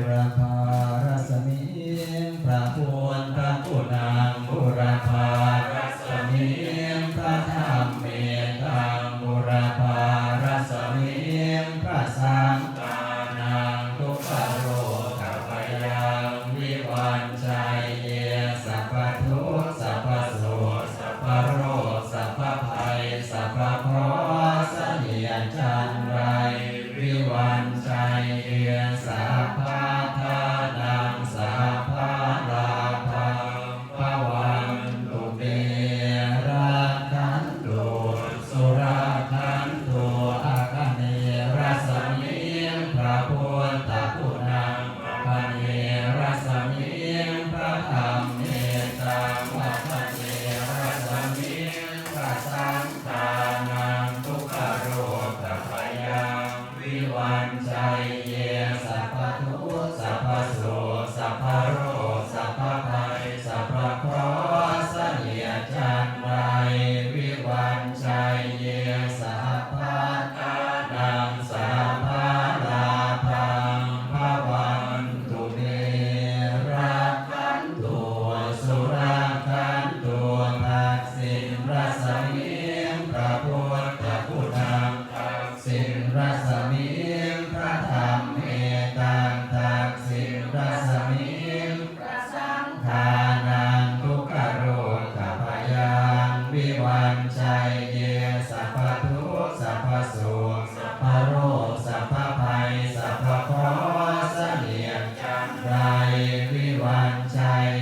Brahma ใจวิวันชัย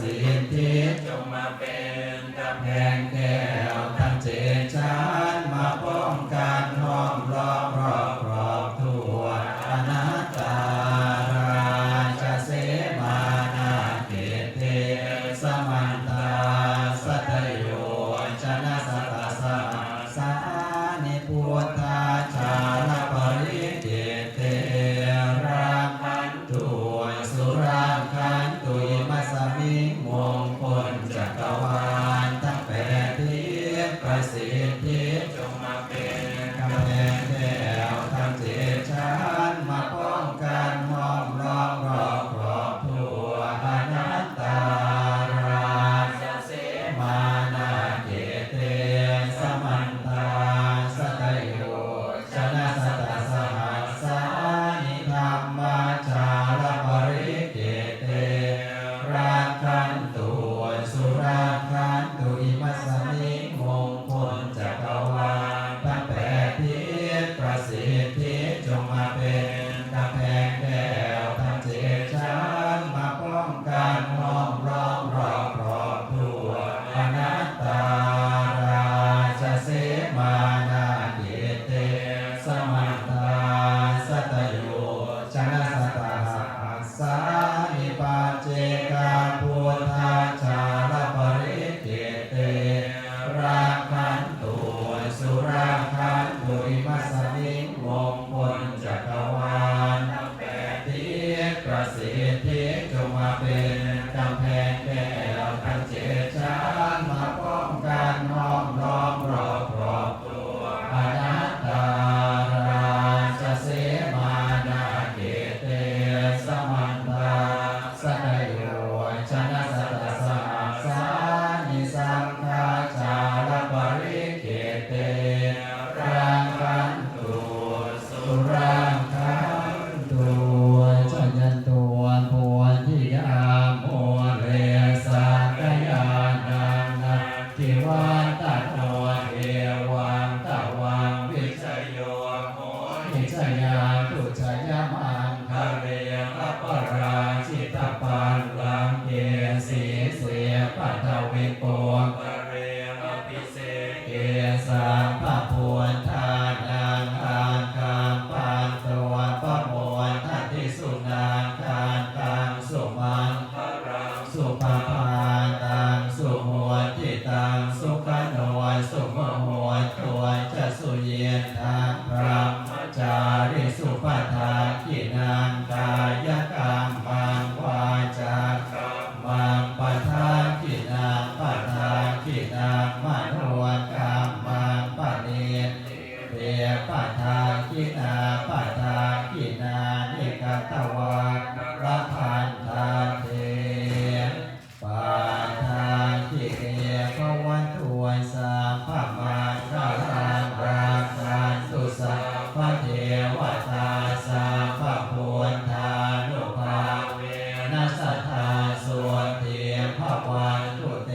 สิทธิจงมาเป็นกำแพงแก่ de uma vez. ปัจเจกัง กาย ทุเต